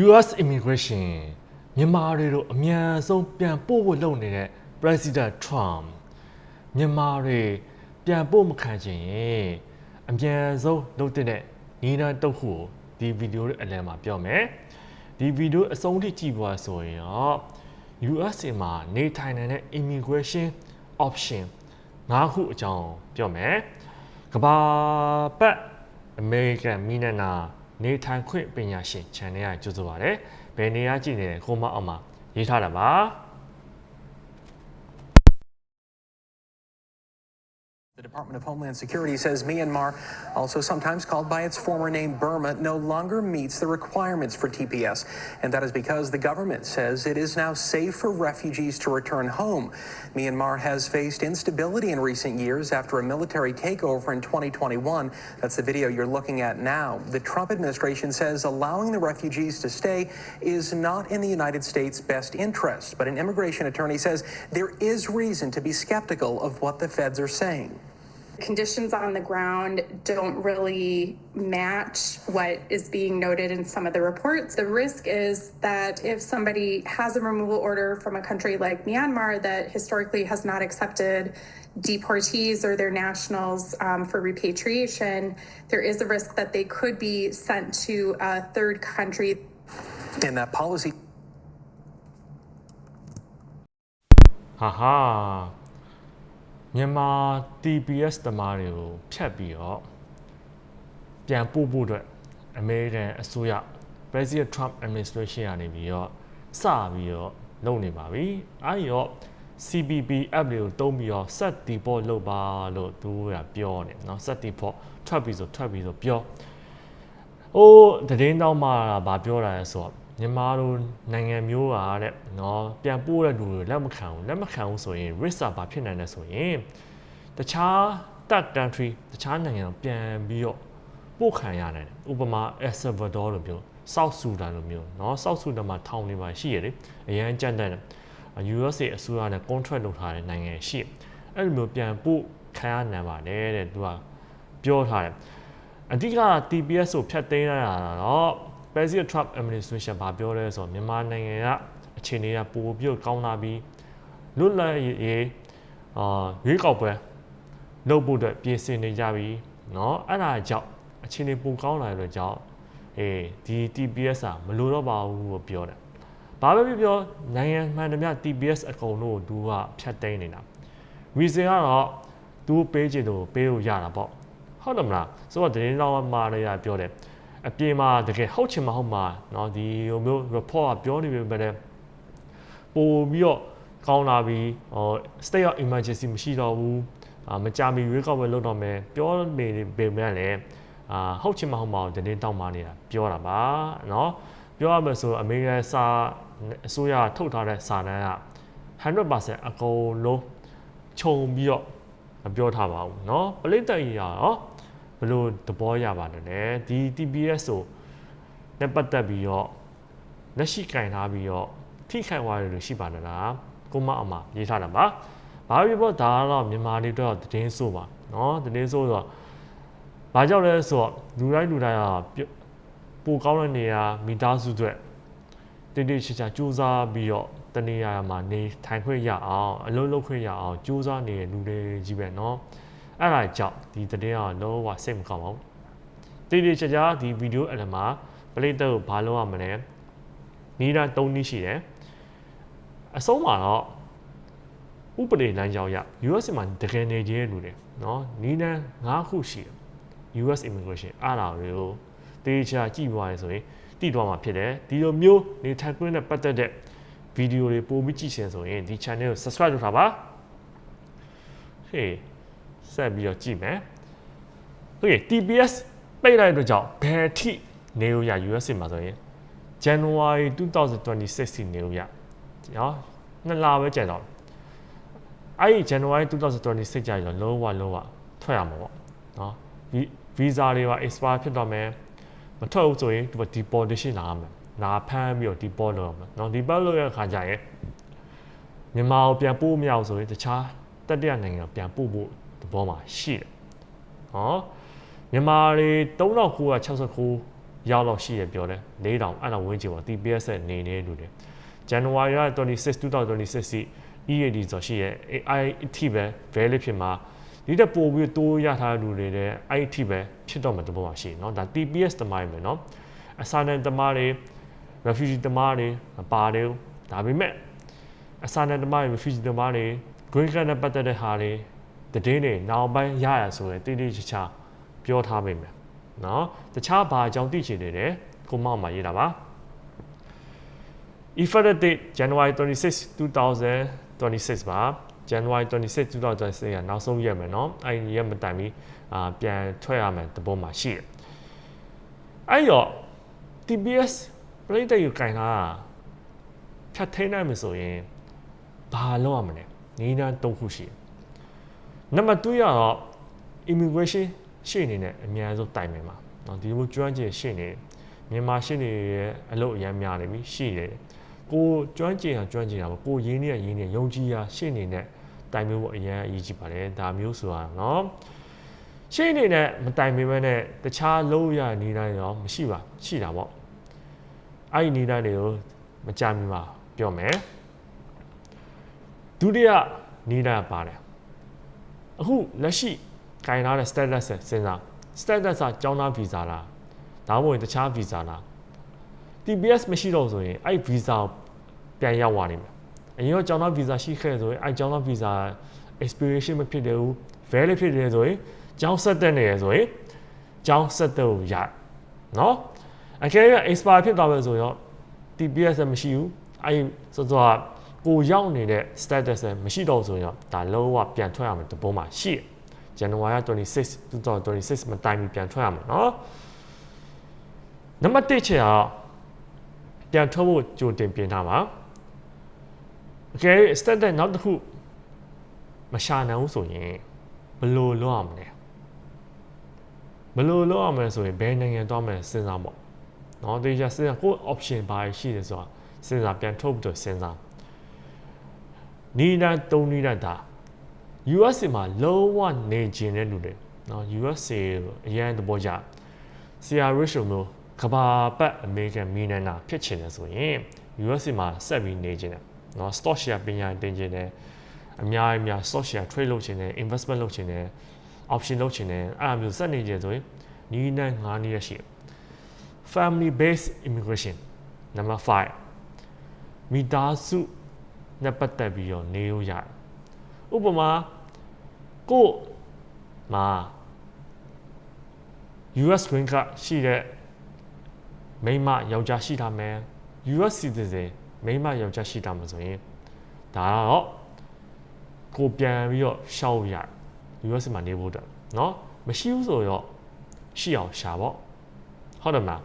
US immigration မြန်မာတွေတို့အမြန်ဆုံးပြန်ပို့ဖို့လုပ်နေတဲ့ President Trump မြန်မာတွေပြန်ပို့မခံချင်ရင်အမြန်ဆုံးလုပ်တဲ့နီးနန်းတုတ်ခုကိုဒီဗီဒီယိုရဲ့အလယ်မှာပြောမယ်ဒီဗီဒီယိုအဆုံးထိကြည့်ဖို့ဆိုရင်ရော USA မှာနေထိုင်နေတဲ့ immigration option ၅ခုအကြောင်းပြောမယ်ကဘာပတ် American မိနနာ နေထိုင်ခွင့်ပညာရှင် channel ကကြိုဆိုပါရစေဘယ်နေရာကြည့်နေလဲကိုမအောင်မှာရေးထားတာပါ Department of Homeland Security says Myanmar, also sometimes called by its former name Burma, no longer meets the requirements for TPS. And that is because the government says it is now safe for refugees to return home. Myanmar has faced instability in recent years after a military takeover in 2021. That's the video you're looking at now. The Trump administration says allowing the refugees to stay is not in the United States' best interest. But an immigration attorney says there is reason to be skeptical of what the feds are saying. Conditions on the ground don't really match what is being noted in some of the reports. The risk is that if somebody has a removal order from a country like Myanmar that historically has not accepted deportees or their nationals um, for repatriation, there is a risk that they could be sent to a third country And that policy ဟာဟာ မြန်မာ TPS တမားတွေကိုဖြတ်ပြီးတော့ပြန်ပို့ဖို့အတွက် American အစိုးရ President Trump administration ကနေပြီးတော့စပြီးတော့လုပ်နေပါပြီ။အဲဒီတော့ CBP app တွေကိုတုံးပြီးတော့ set depot လုပ်ပါလို့သူကပြောနေเนาะ set depot ထွက်ပြီးဆိုထွက်ပြီးဆိုပြော။အိုးတည်င်းတော့မှဗာပြောတာလဲဆိုတော့ မြန်မာတို့နိုင်ငံမျိုးကတဲ့เนาะပြန်ပို့တဲ့လူတွေလက်မခံဘူးလက်မခံဘူးဆိုရင် risk ကဘာဖြစ်နိုင်လဲဆိုရင်တခြား third country တခြားနိုင်ငံကိုပြန်ပြီးတော့ပို့ခံရနိုင်တယ်ဥပမာ El Salvador လိုမျိုး South Sudan လိုမျိုးเนาะ South Sudan မှာထောင်နေပါရှိရလေအရန်ကြမ်းတမ်းတယ် USA အစိုးရနဲ့ contract လုပ်ထားတဲ့နိုင်ငံရှိတယ်အဲ့လိုမျိုးပြန်ပို့ခံရနိုင်ပါတယ်တဲ့သူကပြောထားတယ်အဓိက TPS ကိုဖျက်သိမ်းရတာတော့ President Trump administration ဘာပြောလဲဆိုတော့မြန်မာနိုင်ငံကအခြေအနေကပိုပြီးတော့ကောင်းလာပြီးလွတ်လပ်ရေးအာရွေးကောက်ပွဲလုပ်ဖို့အတွက်ပြင်ဆင်နေကြပြီเนาะအဲ့ဒါကြောင့်အခြေအနေပိုကောင်းလာတဲ့အတွက်ကြောင့်အေးဒီ TPS อ่ะမလိုတော့ပါဘူးလို့ပြောတယ်ဘာပဲပြောပြောနိုင်ငံမှန်သမျှ TPS အကုန်လုံးကိုသူကဖျက်သိမ်းနေတာ reason ကတော့သူပေးချင်လို့ပေးလို့ရတာပေါ့ဟုတ်တယ်မလားဆိုတော့တင်းတော်မှာလည်းပြောတယ် အပြင်မှာတကယ်ဟုတ်ချင်မဟုတ်မှာเนาะဒီလိုမျိုး report ကပြောနေပေမဲ့လည်းပို့ပြီးတော့ကောင်းလာပြီးဟို state of emergency မရှိတော့ဘူးအာမကြမီရွေးကောက်ပွဲလုပ်တော့မယ်ပြောနေပေမဲ့လည်းအာဟုတ်ချင်မဟုတ်မှာတင်းတောင်းမှနေတာပြောတာပါเนาะပြောရမယ်ဆိုအမေရိကန်စာအစိုးရထုတ်ထားတဲ့စာတမ်းက100%အကုန်လုံးခြုံပြီးတော့မပြောထားပါဘူးเนาะပလိတ်တက်ကြီးရော ဘယ်လိုသဘောရပါလဲဒီ TPS ဆိုနဲ့ပတ်သက်ပြီးတော့လက်ရှိကင်ထားပြီးတော့ထိခိုက်သွားတယ်လို့ရှိပါလားကိုမအမရေးထားတာပါဘာဖြစ်လို့ဒါကတော့မြန်မာတွေတော့တည်င်းဆိုပါเนาะတည်င်းဆိုတော့ဘာကြောင့်လဲဆိုတော့လူတိုင်းလူတိုင်းကပိုကောင်းတဲ့နေရာမိသားစုတွေတည်တည်ချာချာစူးစမ်းပြီးတော့တနေရာမှာနေထိုင်ခွင့်ရအောင်အလုပ်လုပ်ခွင့်ရအောင်စူးစမ်းနေတဲ့လူတွေကြီးပဲเนาะ အဲ့ဒါကြောင့်ဒီသတင်းကလုံးဝစိတ်မကောင်းပါဘူးတိတိကျကျဒီဗီဒီယိုအလမှာပလိတ်တက်ကိုဘာလုပ်ရမလဲနီးတာ၃နည်းရှိတယ်အဆုံးမှာတော့ဥပဒေလမ်းကြောင်းရ US မှာတကယ်နေကြတဲ့လူတွေနော်နီးနန်း၅ခုရှိတယ် US immigration အားလာတွေကိုတေးချာကြည့်ပါရဆိုရင်တည်သွားမှာဖြစ်တယ်ဒီလိုမျိုးနေထိုင်ခွင့်နဲ့ပတ်သက်တဲ့ဗီဒီယိုတွေပို့ပြီးကြည့်ရှင်ဆိုရင်ဒီ channel ကို subscribe လုပ်ထားပါဟေး ဆက်ပြီးတော့ကြည့်မယ် Okay TPS ပိတ်လိုက်တဲ့အတွက်ကြောင့်ဘယ်ထိနေလို့ရ US မှာဆိုရင် January 2026ထိနေလို့ရနော်နှစ်လပဲကျန်တော့အဲ့ဒီ January 2026ကြာရင်လုံးဝလုံးဝထွက်ရမှာပေါ့နော်ဒီ visa တွေပါ expire ဖြစ်တော့မယ်မထွက်ဘူးဆိုရင်ဒီ deportation လာမှာလာဖမ်းပြီးတော့ deport လုပ်ရမှာနော် deport လုပ်ရတဲ့ခါကျရင်မြန်မာကိုပြန်ပို့မရအောင်ဆိုရင်တခြားတတိယနိုင်ငံကိုပြန်ပို့ဖို့ သဘောမှာရှိတယ်နော်မြန်မာတွေ3969 ရောက်တော့ရှိရပြောတယ်၄တောင်အဲ့တော့ဝင်းချင်ပါ TPS နဲ့နေနေလူတွေ January 26 2026စီ EAD ဆိုရှိရအဲ့အထိပဲ valid ဖြစ်မှာဒီတက်ပို့ပြီးတိုးရထားတဲ့လူတွေလည်းအဲ့အထိပဲဖြစ်တော့မှာတဘောပါရှိเนาะဒါ TPS တမိုင်းပဲเนาะ assignment တမားတွေ refugee တမားတွေမပါတယ်ဒါပေမဲ့ assignment တမားတွေ refugee တမားတွေ green card နဲ့ပတ်သက်တဲ့ဟာတွေ တည်င်းတွေနောက်ပိုင်းရရဆိုရင်တိတိကျကျပြောထားပေးမယ်เนาะတခြားဘာအကြောင်းသိချင်နေတယ်ကိုမောက်မှာရေးတာပါ effective date January 26 2026ပါ January 26 2026ကနောက်ဆုံးရက်မယ်เนาะအဲ့ဒီရက်မတိုင်ပြီးအာပြန်ထွက်ရမယ်တဘောမှာရှိတယ်အဲ့တော့ TBS ပြိတ္တယူကင်တာဖြတ်ထိန်းနိုင်မယ်ဆိုရင်ဘာလုပ်ရမလဲနေနာသုံးခုရှိတယ် နံပါတ်2ရတော့ immigration ရှေ့အနေနဲ့အများဆုံးတိုင်မယ်မှာเนาะဒီလိုကျွမ်းကျင်ရှေ့နေမြန်မာရှေ့နေရဲ့အလုပ်အများများနေပြီရှိတယ်ကိုကျွမ်းကျင်အောင်ကျွမ်းကျင်အောင်ကိုရင်းနေရရင်းနေယုံကြည်ရာရှေ့နေနဲ့တိုင်မျိုးပေါ့အရင်အရေးကြီးပါတယ်ဒါမျိုးဆိုတာเนาะရှေ့နေနဲ့မတိုင်ပေမဲ့နဲ့တခြားလုပ်ရနေတိုင်းရောမရှိပါရှိတာပေါ့အဲ့ဒီနေတိုင်းတွေကိုမကြမ်းပါပြောမယ်ဒုတိယနေတိုင်းပါတယ် အခုလက်ရှိကင်ထားတဲ့ status စဉ်းစား status ကကျောင်းသား visa လားဒါမှမဟုတ်တခြား visa လား TPS မရှိတော့ဆိုရင်အဲ့ visa ပြန်ရောက်သွားနိုင်မယ်အရင်ကကျောင်းသား visa ရှိခဲ့ဆိုရင်အဲ့ကျောင်းသား visa expiration မဖြစ်တယ်ဘူး valid ဖြစ်တယ်ဆိုရင်ကျောင်းဆက်တက်နေရဆိုရင်ကျောင်းဆက်တက်ကိုရနော်အကယ်၍ expire ဖြစ်သွားမယ်ဆိုတော့ TPS မရှိဘူးအဲ့ဆိုတော့ကို ပိုရောက်နေတဲ့ status လည်းမရှိတော့ဆိုရင်ဒါလုံးဝပြန်ထွက်ရမယ်တပုံးမှာရှိတယ်။ January 26 2026မတိုင်မီပြန်ထွက်ရမယ်နော်။နံပါတ်1ချက်ကပြန်ထွက်ဖို့ကြိုတင်ပြင်ထားပါ။ Okay status နောက်တစ်ခုမရှာနိုင်ဘူးဆိုရင်ဘယ်လိုလုပ်ရမလဲ။ဘယ်လိုလုပ်ရမလဲဆိုရင်ဘယ်နိုင်ငံသွားမလဲစဉ်းစားပေါ့။နော်တေချာစဉ်းစားကို option ဘာရှိလဲဆိုတာစဉ်းစားပြန်ထုတ်ပြီးတော့စဉ်းစား။ နီးတိုင်းသုံးနီးတိုင်းဒါ USA မှာလုံးဝနေကျင်တဲ့လူတွေနော် USA အရန်သဘောကျ CRH မျိုးကဘာပတ်အမေရိကန်မီနန်နာဖြစ်ချင်တယ်ဆိုရင် USA မှာဆက်ပြီးနေကျင်တယ်နော် stock share ပညာတင်ကျင်တယ်အများအများ stock share trade လုပ်ချင်တယ် investment လုပ်ချင်တယ် option လုပ်ချင်တယ်အဲ့အမျိုးဆက်နေကျင်ဆိုရင်နီးနိုင်ငါးနည်းရရှိ family based immigration number 5မိသားစု နဲ့ပတ်သက်ပြီးတော့နေလို့ရတယ်ဥပမာကိုမှာ US green card ရှိတဲ့မိန်းမယောက်ျားရှိတာမယ် US citizen မိန်းမယောက်ျားရှိတာမှာဆိုရင်ဒါတော့ကိုပြန်ပြီးတော့ရှောက်ရ US မှာနေဖို့အတွက်เนาะမရှိဘူးဆိုတော့ရှိအောင်ရှာပေါ့ဟုတ်တယ်မလား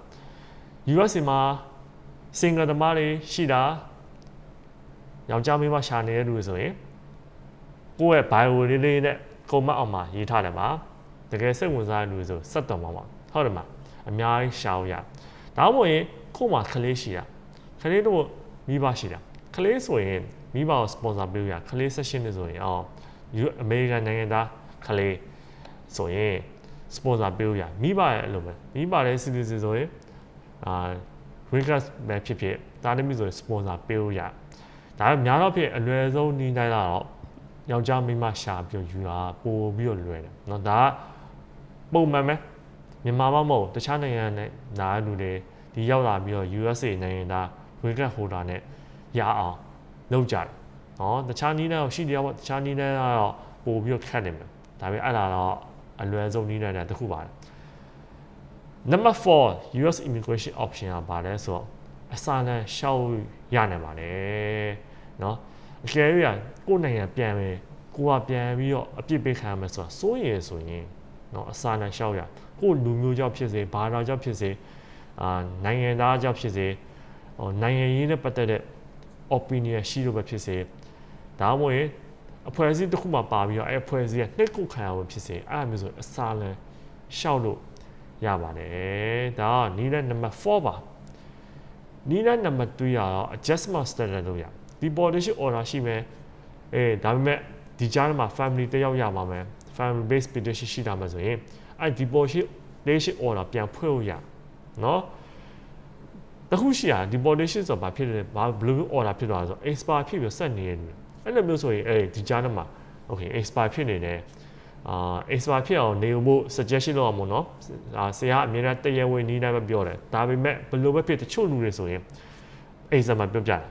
US မှာ single သမားတွေရှိတာ ယောက်ျားမိန်းမရှာနေတဲ့လူတွေဆိုရင်ကိုယ့်ရဲ့ bio လေးလေးနဲ့ကုမ္မအောင်မှာရေးထားတယ်ပါတကယ်စိတ်ဝင်စားတဲ့လူတွေဆိုဆက်တော်မှာပါဟုတ်တယ်မလားအများကြီးရှာလို့ရဒါမှမဟုတ်ရင်ကို့မှာကလေးရှိတာကလေးတို့မိဘရှိတာကလေးဆိုရင်မိဘကို sponsor ပေးရကလေး session တွေဆိုရင်အော်အမေရိကန်နိုင်ငံသားကလေးဆိုရင် sponsor ပေးရမိဘရဲ့အဲ့လိုပဲမိဘရဲ့ citizen ဆိုရင်အာ request ပဲဖြစ်ဖြစ်ဒါတမိဆိုရင် sponsor ပေးလို့ရ ဒါပေမဲ့များတော့ဖြစ်အလွယ်ဆုံးနေနိုင်တာတော့ယောက်ျားမိန်းမရှာပြီးယူတာပို့ပြီးတော့လွယ်တယ်เนาะဒါကပုံမှန်ပဲမြန်မာမှမဟုတ်တခြားနိုင်ငံနဲ့နားလူတွေဒီရောက်လာပြီးတော့ USA နိုင်ငံသား request holder နဲ့ရအောင်လုပ်ကြတယ်เนาะတခြားနည်းနဲ့ရှိတယ်ပေါ့တခြားနည်းနဲ့ကတော့ပို့ပြီးတော့ခက်နေမယ်ဒါပေမဲ့အဲ့ဒါတော့အလွယ်ဆုံးနည်းနဲ့တစ်ခုပါတယ် number 4 US immigration option ကဘာလဲဆိုတော့ အစာလန်ရှောက်ရနိုင်ပါတယ်เนาะအကယ်၍ကိုယ့်နိုင်ငံပြန်မယ်ကိုကပြန်ပြီးတော့အပြစ်ပေးခံရမယ်ဆိုတာစိုးရဆိုရင်เนาะအစာလန်ရှောက်ရကိုယ့်လူမျိုးကြောင့်ဖြစ်စေဘာသာကြောင့်ဖြစ်စေအာနိုင်ငံသားကြောင့်ဖြစ်စေဟိုနိုင်ငံရေးနဲ့ပတ်သက်တဲ့ opinion ရှိလို့ပဲဖြစ်စေဒါမှမဟုတ်အဖွဲ့အစည်းတစ်ခုမှပါပြီးတော့အဲ့အဖွဲ့အစည်းကနှိပ်ကုတ်ခံရမှာဖြစ်စေအဲ့အမျိုးဆိုအစာလန်ရှောက်လို့ရပါတယ်ဒါကနီးတဲ့ number 4ပါ နီးတဲ့ number 3ရတော့ adjustment standard လို့ရဒီ deportation order ရှိမယ်အေးဒါပေမဲ့ဒီကြားမှာ family တယောက်ရပါမယ် family based petition ရှိတာမှဆိုရင်အဲ့ deportation order ပြန်ဖွင့်လို့ရ เนาะတခုရှိတာ deportation ဆိုတာဘာဖြစ်လဲဘာဘယ်လိုမျိုး order ဖြစ်သွားလဲဆိုတော့ expire ဖြစ်ပြီးဆက်နေရတယ်အဲ့လိုမျိုးဆိုရင်အဲ့ဒီကြားထဲမှာ okay expire ဖြစ်နေတယ် အာ expire ဖြစ်အောင်နေဖို့ suggestion လုပ်အောင်မို့နော်အာဆရာအမြဲတမ်းတရားဝင်နီးနိုင်မပြောတယ်ဒါပေမဲ့ဘယ်လိုပဲဖြစ်တချို့လူတွေဆိုရင် expire မှာပြောပြတယ်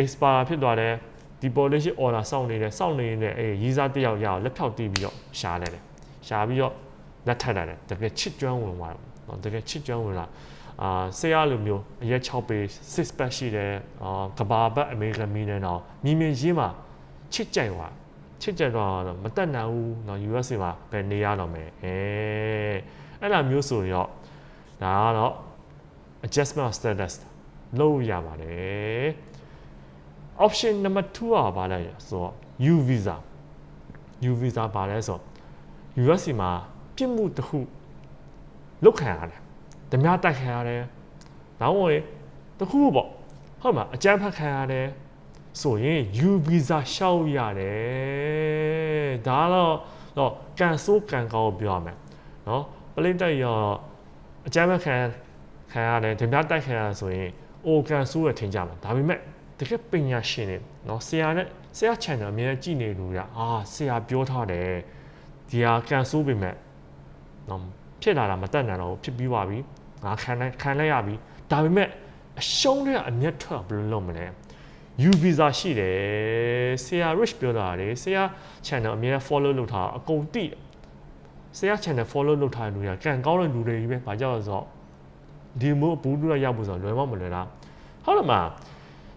expire ဖြစ်သွားတယ် deportation order စောင့်နေတယ်စောင့်နေနေအဲရီးစားတစ်ယောက်ရအောင်လက်ဖြောက်တီးပြီးတော့ရှားလိုက်တယ်ရှားပြီးတော့လက်ထပ်လိုက်တယ်တကယ်ချစ်ကျွမ်းဝင်သွားတယ်နော်တကယ်ချစ်ကျွမ်းဝင်လာအာဆရာလိုမျိုးအရက်6ပေ6 pack ရှိတယ်အာကဘာဘတ်အမေရိကန်မီနဲ့တော့မြင်မြင်ရင်းမှာချစ်ကြိုက်သွား ချစ်ကြိုက်သွားတော့မတက်နိုင်ဘူးနော် USA မှာပဲနေရတော့မယ်အဲအဲ့လိုမျိုးဆိုတော့ဒါကတော့ adjustment of status လုပ်ရပါတယ် option number 2ကဘာလဲဆိုတော့ U visa U visa ဘာလဲဆိုတော့ US မှာပြစ်မှုတစ်ခုလုပ်ခံရတယ်။ဓမြတိုက်ခံရတယ်။နောက်ဝင်တစ်ခုပေါ့ဟုတ်မှာအကြမ်းဖက်ခံရတယ် ဆိုရင် U visa ရှောက်ရတယ်။ဒါတော့တော့ကန်ဆိုးကန်ကောင်းကိုပြောရမယ်။နော်ပလိတက်ရောအကြမ်းဖက်ခံခံရတယ်ဓမြတိုက်ခံရတယ်ဆိုရင်အိုကန်ဆိုးရထင်ကြမှာဒါပေမဲ့တကယ်ပညာရှင်တွေနော်ဆရာနဲ့ဆရာ channel အမြဲကြည့်နေလို့ရအာဆရာပြောထားတယ်ဒီဟာကန်ဆိုးပေမဲ့နော်ဖြစ်လာတာမတက်နိုင်တော့ဘူးဖြစ်ပြီးပါပြီငါခံလိုက်ခံလိုက်ရပြီဒါပေမဲ့အရှုံးတွေကအမျက်ထွက်ဘယ်လိုလုပ်မလဲ U visa ရှိတယ်ဆရာ rich ပြောတာလေဆရာ channel အမြဲ follow လုပ်ထားအကုန်တိဆရာ channel follow လုပ်ထားတဲ့လူတွေကကန်ကောင်းတဲ့လူတွေကြီးပဲဘာကြောင့်လဲဆိုတော့ဒီမို့ဘူးလူရရောက်ဖို့ဆိုတော့လွယ်မမလွယ်လားဟုတ်တယ်မ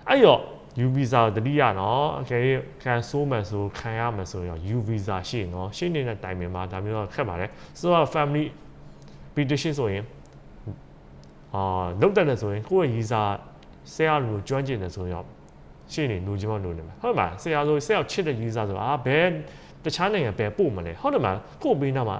အဲ့တော့ U visa ကိုတတိယနော်အကယ်၍ကန်ဆိုးမယ်ဆိုခံရမယ်ဆိုရင် U visa ရှိနော်ရှိနေတဲ့တိုင်ပင်မှာဒါမျိုးတော့ခက်ပါတယ်ဆိုတော့ family petition ဆိုရင်အာလောက်တက်တယ်ဆိုရင်ကိုယ့်ရဲ့ visa ဆရာလူကျွမ်းကျင်တယ်ဆိုရင် ရှိနေလူချင်းမလို့နေမှာဟုတ်မှာဆရာဆိုဆရာချစ်တဲ့ visa ဆိုအာဘယ်တခြားနိုင်ငံပဲပို့မလဲဟုတ်တယ်မှာကို့ဘေးနားမှာ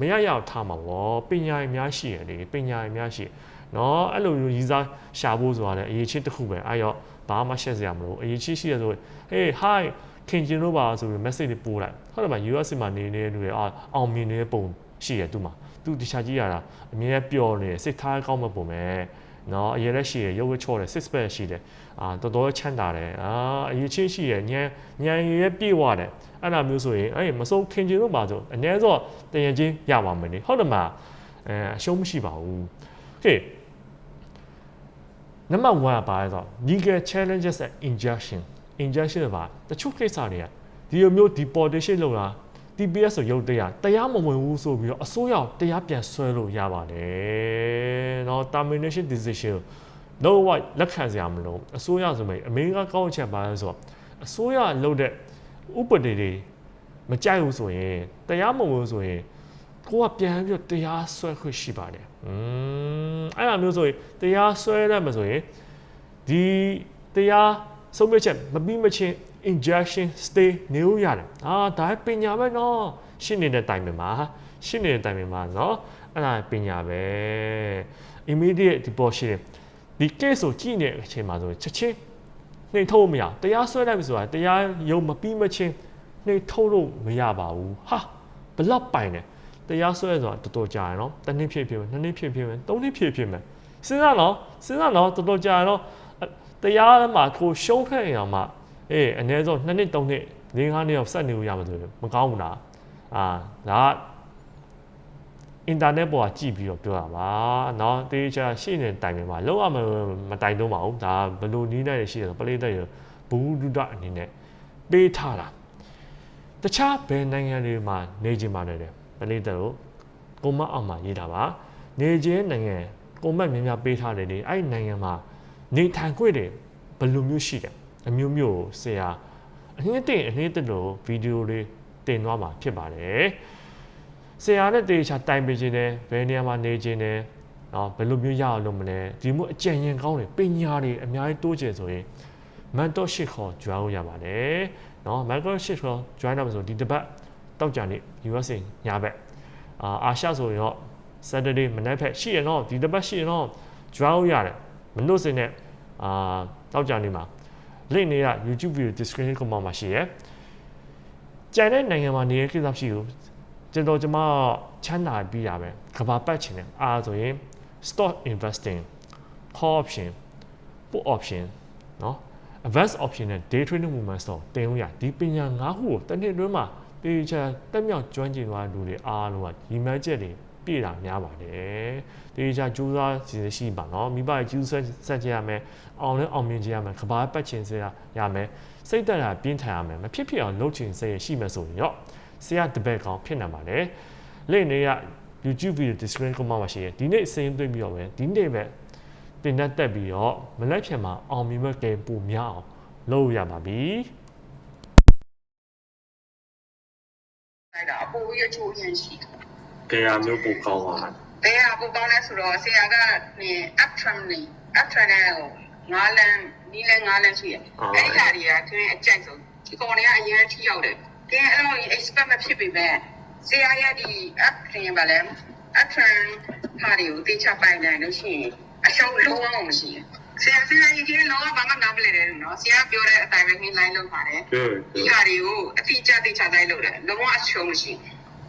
မရရအောင်ထားမှာဗောပညာရေးများရှိရလေပညာရေးများရှိရနော်အဲ့လိုမျိုး visa ရှာဖို့ဆိုတာလည်းအရေးချင်းတစ်ခုပဲအဲ့တော့ဘာမှရှက်စရာမလိုအရေးချင်းရှိရဆို hey hi ခင်ကျင်လို့ပါဆိုပြီး message တွေပို့လိုက်ဟုတ်တယ်မှာ US မှာနေနေတဲ့လူတွေအာအောင်မြင်နေတဲ့ပုံရှိရသူ့မှာသူတခြားကြည့်ရတာအမြဲပျော်နေစိတ်ထားကောင်းမဲ့ပုံပဲ နော်အရင်လည်းရှိရရုပ်ဝချော့တယ် six pack ရှိတယ်အာတော်တော်ချမ်းသာတယ်အာအရေးချင်းရှိရညံညံရဲပြေဝတယ်အဲ့လိုမျိုးဆိုရင်အဲ့မစိုးခင်ကျင်လို့ပါဆိုအနည်းဆုံးတရချင်းရပါမယ်လေဟုတ်တယ်မှာအဲအရှုံးမရှိပါဘူး okay နံပါတ်1ကပါလဲဆိုတော့ legal challenges and injunction injunction ဆိုတာတချို့ကိစ္စတွေကဒီလိုမျိုး deportation လုပ်တာ TPS ဆိုရုပ်တရားတရားမဝင်ဘူးဆိုပြီးတော့အစိုးရတရားပြန်ဆွဲလို့ရပါတယ်။နော် termination decision တော့ဝလက်ခံစရာမလိုအစိုးရဆိုမဲ့အမေရိကကောက်ချက်ပါလဲဆိုတော့အစိုးရလုပ်တဲ့ဥပဒေတွေမကြိုက်ဘူးဆိုရင်တရားမဝင်ဆိုရင်ကိုကပြန်ပြီးတရားဆွဲခွင့်ရှိပါတယ်။อืมအဲ့လိုမျိုးဆိုရင်တရားဆွဲရမှာဆိုရင်ဒီတရားဆုံးဖြတ်ချက်မပြီးမချင်း injection stay နေလို့ရတယ်အာဒါပညာပဲเนาะရှင်းနေတဲ့တိုင်ပင်မှာရှင်းနေတဲ့တိုင်ပင်မှာเนาะအဲ့ဒါပညာပဲ immediate deportation ဒီ case ကိုကြည့်နေတဲ့အချိန်မှာဆိုချက်ချင်းနှိမ်ထုတ်မရတရားဆွဲလိုက်ပြီဆိုတာတရားရုံမပြီးမချင်းနှိမ်ထုတ်လို့မရပါဘူးဟာဘလောက်ပိုင်တယ်တရားစွဲဆိုတာတော်တော်ကြာရယ်နော်တစ်နှစ်ဖြစ်ဖြစ်မယ်နှစ်နှစ်ဖြစ်ဖြစ်မယ်သုံးနှစ်ဖြစ်ဖြစ်မယ်စဉ်းစားနော်စဉ်းစားနော်တော်တော်ကြာရယ်နော်တရားမှာကိုရှုံးခဲ့ရမှာ အေးအနည်းဆုံးနှစ်နှစ်သုံးနှစ်လေးငါးနှစ်တော့ဆက်နေလို့ရမှာဆိုလို့မကောင်းဘူးလားအာဒါအင်တာနက်ပေါ်ကကြည့်ပြီးတော့ပြောတာပါเนาะတေးချာရှိနေတဲ့တိုင်မှာလောက်ရမမတိုင်တော့ပါဘူးဒါဘယ်လိုနီးနိုင်ရရှိတယ်ပလေးတဲ့ရဘူးဒုဒအနေနဲ့ပေးထားတာတခြားဘယ်နိုင်ငံတွေမှာနေကြမှာလဲပလေးတဲ့ကိုကိုမအောင်မှာရေးတာပါနေချင်းနိုင်ငံကိုမတ်များများပေးထားတယ်လေအဲ့နိုင်ငံမှာနေထိုင်ခွင့်တွေဘယ်လိုမျိုးရှိတယ် အမျိုးမျိုးကိုဆရာအနည်းတင်အနည်းတင်လို့ဗီဒီယိုတွေတင်သွားမှာဖြစ်ပါတယ်ဆရာနဲ့တေချာတိုင်ပင်ခြင်းနဲ့ဘယ်နေရာမှာနေခြင်းနဲ့နော်ဘယ်လိုမျိုးရအောင်လုပ်မလဲဒီမျိုးအကြံဉာဏ်ကောင်းတွေပညာတွေအများကြီးတိုးကျယ်ဆိုရင် mentorship ခေါ် join လုပ်ရပါတယ်နော် mentorship ခေါ် join လုပ်ဆိုဒီတစ်ပတ်တောက်ကြနေ့ USA ညဘက်အာအာရှဆိုရင်တော့ Saturday မနက်ဖက်ရှိရင်တော့ဒီတစ်ပတ်ရှိရင်တော့ join လုပ်ရတယ်မနှုတ်စင်နဲ့အာတောက်ကြနေ့မှာ link တွေက YouTube video description ကမှာရှိရယ်ကြံတဲ့နိုင်ငံမှာနေတဲ့ကိစ္စရှိဘူးကျွန်တော်ကျွန်မချမ်းသာပြီးရပဲကဘာပတ်ချင်တယ်အားဆိုရင် stock investing call option put option เนาะ advance option နဲ့ day trading movement တော့တင်လို့ရဒီပညာ၅ခုကိုတစ်နှစ်အတွင်းမှာတေချာတက်မြောက်ကျွမ်းကျင်သွားတဲ့လူတွေအားလုံးကညီမချက်တွေ ပြည့်တာများပါတယ်။တေချာကြိုးစားစီစဉ်ရှိပါနော်။မိဘရဲ့ကြိုးစားဆက်ကြရမယ်။အောင်လဲအောင်မြင်ကြရမယ်။ကဘာပတ်ချင်စရာရမယ်။စိတ်သက်သာပြင်းထန်ရမယ်။မဖြစ်ဖြစ်အောင်လုပ်ချင်စေရှိမယ်ဆိုရင်တော့ဆရာတပည့်ကောင်ဖြစ်နိုင်ပါတယ်။လက်နေရ YouTube video description ကမှရှိရယ်။ဒီနေ့အစင်းသွင်းပြီးတော့ပဲဒီနေ့ပဲတင်နဲ့တက်ပြီးတော့မလက်ဖြံမှာအောင်မြင်မဲ့ကဲပိုများအောင်လုပ်ရပါပြီ။来的，不，我也抽烟吸毒。 တယ်ကဲရမျိုးပူကောင်းပါ။တဲကပူကောင်းလဲဆိုတော့ဆရာကနေ up trend နေ up trend နဲ့ဟိုငါးလန်းနီးလဲငါးလန်းရှိရ။အဲ့ဒီဟာတွေကခင်းအကြိုက်ဆုံးဒီကောင်တွေကအရင်ထိရောက်တယ်။ကဲအဲ့လို expect မဖြစ်ပေမဲ့ဆရာရဲ့ဒီ up trend ပါလဲ up trend ဟာတွေကိုတေချပိုင်နိုင်လို့ရှိရင်အရှုံးလုံးဝမရှိဘူး။ဆရာဆရာကြီးကလုံးဝဘာမှနားမလည်တယ်နော်။ဆရာပြောတဲ့အတိုင်းပဲခင်း line လုပ်ပါတယ်။ good ဒီဟာတွေကိုအတိအကျတေချာတိုင်းလုပ်တယ်။လုံးဝအရှုံးမရှိဘူး။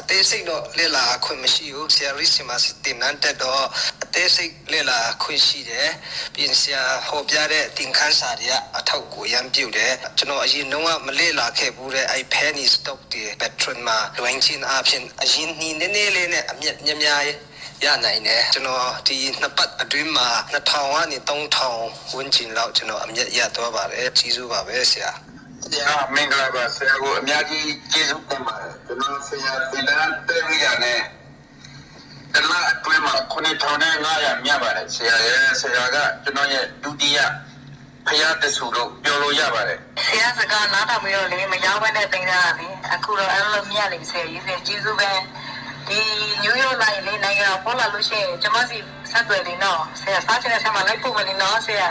အသေးစိတ်တော့လေ့လာခွင့်မရှိဘူးဆရာရစ်စီမာတင်နန်းတက်တော့အသေးစိတ်လေ့လာခွင့်ရှိတယ်ပြင်ဆရာဟောပြတဲ့တင်ခန်းစာတွေကအထောက်ကိုရမ်းပြုတ်တယ်ကျွန်တော်အရင်တော့မလေ့လာခဲ့ဘူးတဲ့အဲ့ penny stock တွေ patron မှာလွင်ချင်းအဖြစ်အရင်နီးနေနေလေးနဲ့အမြက်များများရနိုင်တယ်ကျွန်တော်ဒီနှစ်ပတ်အတွင်းမှာ2000ကနေ3000ဝန်းကျင်လောက်ကျွန်တော်အမြက်ရသွားပါတယ်ကြီးစုပါပဲဆရာ ဆရာမင်္ဂလာပါဆရာကိုအများကြီးကျေးဇူးတင်ပါတယ်ကျွန်တော်ဆရာဒီလန်တေရီယာနဲ့တလအတွင်းမှာ9500မြတ်ပါတယ်ဆရာရဲ့ဆရာကကျွန်တော်ရဲ့ဒုတိယဖယားတဆူလို့ပြောလို့ရပါတယ်ဆရာစကားနားထောင်ပြီးတော့လေမရောက်ဘဲနဲ့တင်တာလေအခုတော့အဲ့လိုမြတ်လေဆရာကြီးဆရာကျေးဇူးပဲဒီနယူးယောက်လိုက်လေနိုင်ငံပေါ်လာလို့ရှိရင်ကျွန်မစီဆက်သွယ်နေတော့ဆရာစားချင်တဲ့ဆက်မှာလိုက်ပို့မယ်နော်ဆရာ